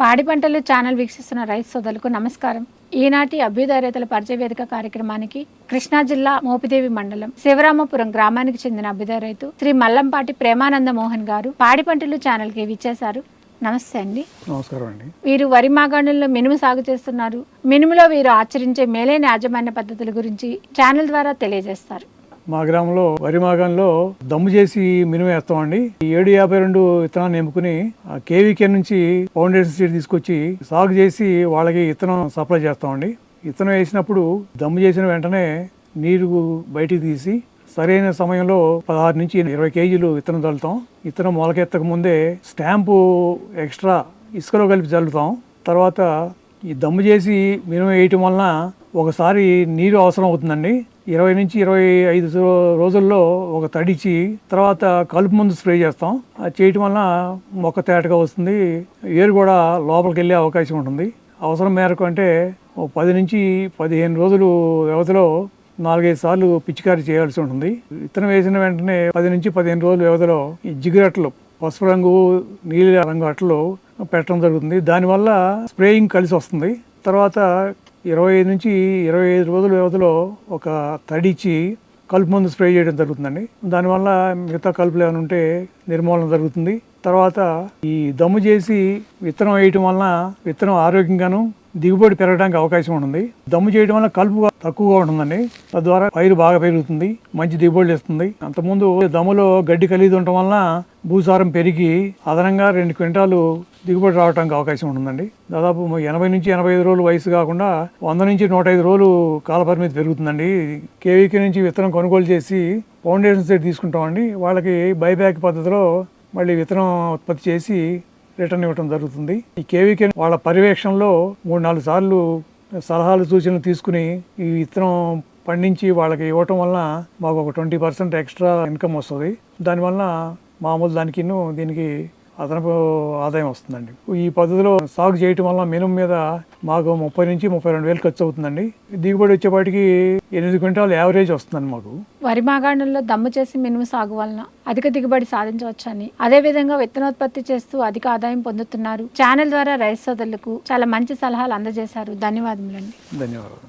పాడి పంటలు ఛానల్ వీక్షిస్తున్న రైతు సోదరులకు నమస్కారం. ఈనాటి అభ్యుదయ రైతుల పరిచయ వేదిక కార్యక్రమానికి కృష్ణా జిల్లా మోపిదేవి మండలం శివరామపురం గ్రామానికి చెందిన అభ్యుదయ రైతు శ్రీ మల్లంపాటి ప్రేమానంద మోహన్ గారు పాడి పంటలు ఛానల్కి విచ్చేశారు. నమస్తే అండి. నమస్కారం అండి. వీరు వరి మాగాణుల్లో మినుము సాగు చేస్తున్నారు. మినుములో వీరు ఆచరించే మేలైన యాజమాన్య పద్ధతుల గురించి ఛానల్ ద్వారా తెలియజేస్తారు. మా గ్రామంలో వరి మాగంలో దమ్ము చేసి మినుము వేస్తామండి. ఈ ఏడు యాభై రెండు విత్తనాన్ని ఎంపుకుని ఆ కేవీకే నుంచి ఫౌండేషన్ సీడ్ తీసుకొచ్చి సాగు చేసి వాళ్ళకి విత్తనం సప్లై చేస్తామండి. విత్తనం వేసినప్పుడు దమ్ము చేసిన వెంటనే నీరు బయటికి తీసి సరైన సమయంలో పదహారు నుంచి ఇరవై కేజీలు విత్తనం చల్లుతాం. విత్తనం మొలకెత్తక ముందే స్టాంపు ఎక్స్ట్రా ఇసుకలో కలిపి చల్లుతాం. తర్వాత ఈ దమ్ము చేసి మినుము వేయటం వలన ఒకసారి నీరు అవసరం అవుతుందండి. ఇరవై నుంచి ఇరవై ఐదు రోజుల్లో ఒక తడిచి తర్వాత కలుపు మందు స్ప్రే చేస్తాం. అది చేయటం వలన మొక్క తేటగా వస్తుంది. ఏరు కూడా లోపలికి వెళ్ళే అవకాశం ఉంటుంది. అవసరం మేరకు అంటే ఓ పది నుంచి పదిహేను రోజులు వ్యవధిలో నాలుగైదు సార్లు పిచికారీ చేయాల్సి ఉంటుంది. విత్తనం వేసిన వెంటనే పది నుంచి పదిహేను రోజుల వ్యవధిలో ఈ జిగురట్లు పసుపు రంగు నీలి రంగు అట్లు పెట్టడం జరుగుతుంది. దానివల్ల స్ప్రేయింగ్ కలిసి వస్తుంది. తర్వాత ఇరవై ఐదు నుంచి ఇరవై ఐదు రోజుల వ్యవధిలో ఒక తడిచి కలుపు మందు స్ప్రే చేయడం జరుగుతుందండి. దానివల్ల మిగతా కలుపులు ఏమైనా ఉంటే నిర్మూలన జరుగుతుంది. తర్వాత ఈ దమ్ము చేసి విత్తనం వేయటం వలన విత్తనం ఆరోగ్యంగాను దిగుబడి పెరగడానికి అవకాశం ఉంటుంది. దమ్ము చేయడం వల్ల కలుపు తక్కువగా ఉంటుందండి. తద్వారా పైరు బాగా పెరుగుతుంది మంచి దిగుబడి ఇస్తుంది అంతకుముందు దమ్ములో గడ్డి కలిగి ఉండటం వలన భూసారం పెరిగి అదనంగా రెండు క్వింటాలు దిగుబడి రావడానికి అవకాశం ఉంటుందండి. దాదాపు ఎనభై నుంచి ఎనభై ఐదు రోజులు వయసు కాకుండా వంద నుంచి నూట ఐదు రోజులు కాల పరిమితి పెరుగుతుందండి. కేవీకే నుంచి విత్తనం కొనుగోలు చేసి ఫౌండేషన్ సెట్ తీసుకుంటామండి. వాళ్ళకి బైబ్యాక్ పద్ధతిలో మళ్ళీ విత్తనం ఉత్పత్తి చేసి రిటర్న్ ఇవ్వడం జరుగుతుంది. ఈ కేవీకే వాళ్ళ పర్యవేక్షణలో మూడు నాలుగు సార్లు సలహాలు సూచనలు తీసుకుని ఈ విత్తనం పండించి వాళ్ళకి ఇవ్వటం వలన మాకు ఒక ట్వంటీ పర్సెంట్ ఎక్స్ట్రా ఇన్కమ్ వస్తుంది. దానివల్ల మామూలు దానికి దీనికి అదనపు ఆదాయం వస్తుందండి. ఈ పద్ధతిలో సాగు చేయటం వల్ల మినిమం మీద మాకు ముప్పై నుంచి ముప్పై రెండు వేలు ఖర్చు అవుతుందండి. దిగుబడి వచ్చేపాటికి ఎనిమిది క్వింటాల్ యావరేజ్ వస్తుందండి మాకు. వరి మాగాణుల్లో దమ్ము చేసి మినుము సాగు వలన అధిక దిగుబడి సాధించవచ్చని అదే విధంగా విత్తనోత్పత్తి చేస్తూ అధిక ఆదాయం పొందుతున్నారు. ఛానల్ ద్వారా రైతు సోదరులకు చాలా మంచి సలహాలు అందజేశారు. ధన్యవాదములండి. ధన్యవాదాలు.